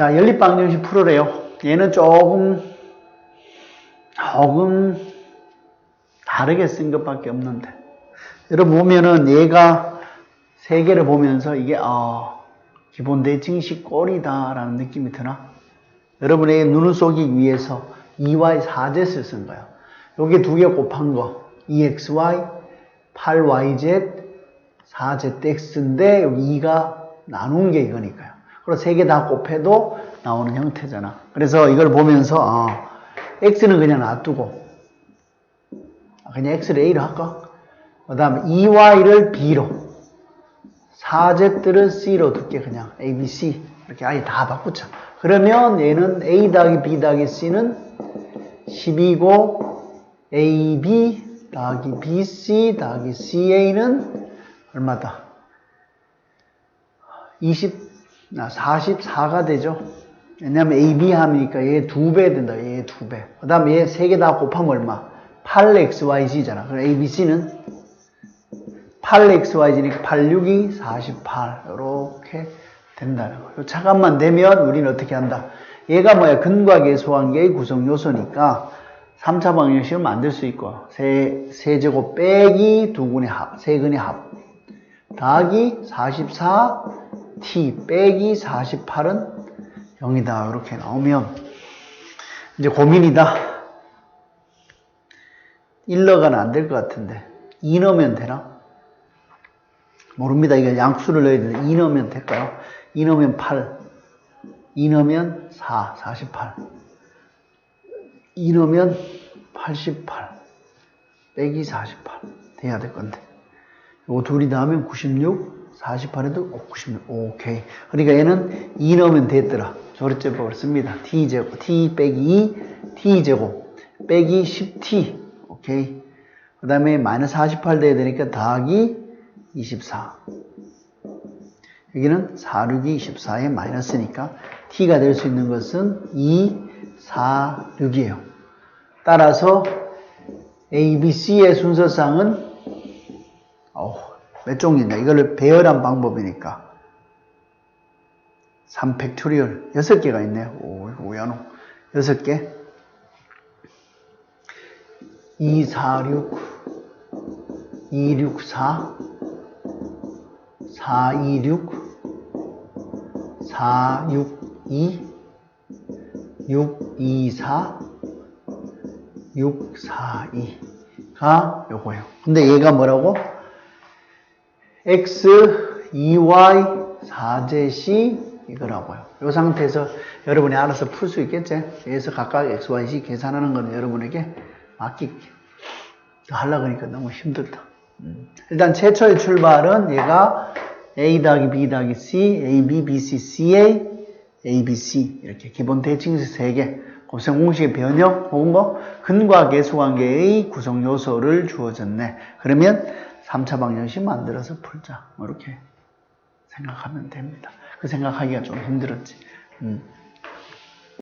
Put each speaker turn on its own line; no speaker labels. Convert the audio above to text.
자, 연립방정식 풀으래요. 얘는 조금, 조금 다르게 쓴 것밖에 없는데. 여러분 보면은 얘가 세 개를 보면서 이게, 아, 기본 대칭식 꼴이다라는 느낌이 드나? 여러분의 눈을 쏘기 위해서 2y 4z을 쓴 거예요. 여기 두 개 곱한 거, 2xy, 8yz, 4zx인데 여기 2가 나눈 게 이거니까요. 그리고 세 개 다 곱해도 나오는 형태잖아. 그래서 이걸 보면서 아, x는 그냥 놔두고 그냥 x를 a로 할까? 그 다음에 2y를 b로 4z를 c로 둘게 그냥 a, b, c 이렇게 아예 다 바꾸자. 그러면 얘는 a 더하기 b 더하기 c는 10이고 a, b 더하기 b, c 더하기 c, a는 얼마다? 20, 아, 44가 되죠. 왜냐면 AB 함이니까 얘 두 배 된다. 얘 두 배. 그 다음에 얘 세 개 다 곱하면 얼마? 8XYZ잖아. 그럼 ABC는 8XYZ니까 8, 6이 48. 이렇게 된다는 거예요. 차감만 되면 우리는 어떻게 한다? 얘가 뭐야? 근과 계수관계의 구성 요소니까 3차 방정식을 만들 수 있고 세, 세제곱 빼기 두근의 합, 세근의 합 더하기 44 t 빼기 48은 0이다. 이렇게 나오면 이제 고민이다. 1넣어가는 안 될 것 같은데 2 넣으면 되나? 모릅니다. 이거 양수를 넣어야 되는데 2 넣으면 될까요? 2 넣으면 8 2 넣으면 4, 48 2 넣으면 88 빼기 48 돼야 될 건데 요 둘이 나오면 96 48에도 96 오케이. 그러니까 얘는 2 넣으면 됐더라. 조립제법을 씁니다. T제곱 t 빼기 2 t제곱 빼기 10t 오케이. 그 다음에 마이너스 48 돼야 되니까 더하기 24 여기는 4, 6이 24에 마이너스니까 t가 될 수 있는 것은 2, 4, 6이에요. 따라서 A, B, C의 순서상은 어우, 몇 종류냐 이거를 배열한 방법이니까. 3 팩토리얼. 6개가 있네요 오 이거 너. 6개. 2, 4, 6 2, 6, 4 4, 2, 6 4, 6, 2 6, 2, 4 6, 4, 2가 요거예요. 근데 얘가 뭐라고? X, 2y, 4z 이거라고요. 이 상태에서 여러분이 알아서 풀 수 있겠지? 여기서 각각 x, y, z 계산하는 거는 여러분에게 맡길게. 하려고 하니까 너무 힘들다. 음. 일단 최초의 출발은 얘가 a 더하기 b 더하기 c, a, b, b, c, c, a, a, b, c 이렇게 기본 대칭식 3개 곱셈 공식의 변형 혹은 뭐 근과 계수 관계의 구성 요소를 주어졌네. 그러면 3차 방정식 만들어서 풀자. 뭐 이렇게 생각하면 됩니다. 그 생각하기가 좀 힘들었지. 음.